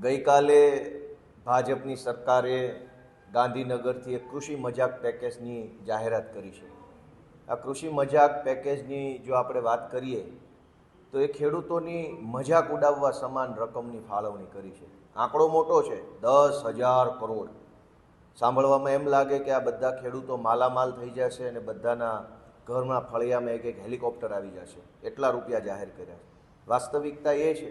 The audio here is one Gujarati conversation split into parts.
ગઈકાલે ભાજપની સરકારે ગાંધીનગરથી એક કૃષિ મજાક પેકેજની જાહેરાત કરી છે. આ કૃષિ મજાક પેકેજની જો આપણે વાત કરીએ, તો એ ખેડૂતોની મજાક ઉડાવવા સમાન રકમની ફાળવણી કરી છે. આંકડો મોટો છે, દસ હજાર કરોડ. સાંભળવામાં એમ લાગે કે આ બધા ખેડૂતો માલામાલ થઈ જશે અને બધાના ઘરમાં ફળિયામાં એક એક હેલિકોપ્ટર આવી જશે. એટલા રૂપિયા જાહેર કર્યા વાસ્તવિકતા એ છે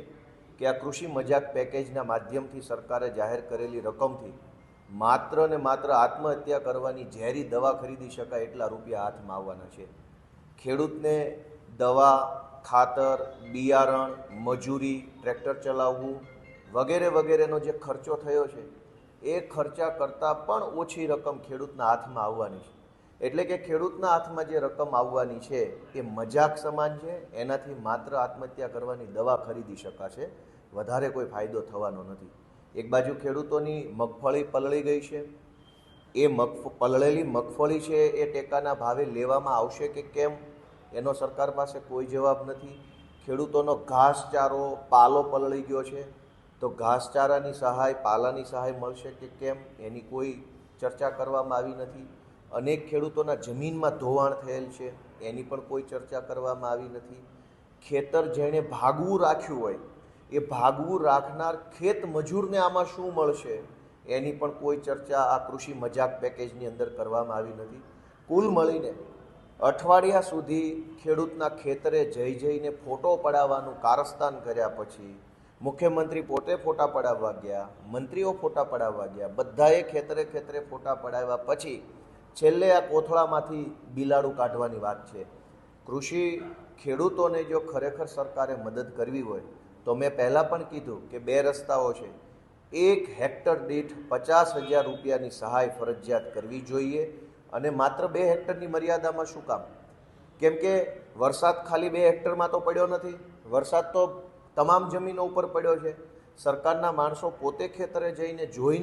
કે આ કૃષિ મજાક પેકેજના માધ્યમથી સરકારે જાહેર કરેલી રકમથી માત્ર ને માત્ર આત્મહત્યા કરવાની ઝેરી દવા ખરીદી શકાય એટલા રૂપિયા હાથમાં આવવાના છે. ખેડૂતને દવા, ખાતર, બિયારણ, મજૂરી, ટ્રેક્ટર ચલાવવું વગેરે વગેરેનો જે ખર્ચો થયો છે, એ ખર્ચા કરતાં પણ ઓછી રકમ ખેડૂતના હાથમાં આવવાની છે. એટલે કે ખેડૂતના હાથમાં જે રકમ આવવાની છે, એ મજાક સમાન છે, એનાથી માત્ર આત્મહત્યા કરવાની દવા ખરીદી શકાશે વધારે કોઈ ફાયદો થવાનો નથી. એક બાજુ ખેડૂતોની મગફળી પલળી ગઈ છે. એ મગ પલળેલી મગફળી છે એ ટેકાના ભાવે લેવામાં આવશે કે કેમ? એનો સરકાર પાસે કોઈ જવાબ નથી. ખેડૂતોનો ઘાસચારો પાલો પલળી ગયો છે. તો ઘાસચારાની સહાય, પાલાની સહાય મળશે કે કેમ? એની કોઈ ચર્ચા કરવામાં આવી નથી. અનેક ખેડૂતોના જમીનમાં ધોવાણ થયેલ છે. એની પણ કોઈ ચર્ચા કરવામાં આવી નથી. ખેતર જેણે ભાગવું રાખ્યું હોય એ ભાગવું રાખનાર ખેત મજૂરને આમાં શું મળશે? એની પણ કોઈ ચર્ચા આ કૃષિ મજાક પેકેજની અંદર કરવામાં આવી નથી. કુલ મળીને અઠવાડિયા સુધી ખેડૂતના ખેતરે જઈ જઈને ફોટો પડાવવાનું કારસ્તાન કર્યા પછી મુખ્યમંત્રી પોતે ફોટા પડાવવા ગયા, મંત્રીઓ ફોટા પડાવવા ગયા, બધાએ ખેતરે ખેતરે ફોટા પડાવ્યા પછી છેલ્લે આ કોથળામાંથી બિલાડું કાઢવાની વાત છે. કૃષિ ખેડૂતોને જો ખરેખર સરકારે મદદ કરવી હોય તો મેં પહેલાં પણ કીધું કે બે રસ્તાઓ છે. એક હેક્ટર દીઠ પચાસ હજાર રૂપિયાની સહાય ફરજિયાત કરવી જોઈએ અને માત્ર બે હેક્ટરની મર્યાદામાં શું કામ? કેમ કે વરસાદ ખાલી બે હેક્ટરમાં તો પડ્યો નથી. વરસાદ તો તમામ જમીનો ઉપર પડ્યો છે. સરકારના માણસો પોતે ખેતરે જઈને જોઈને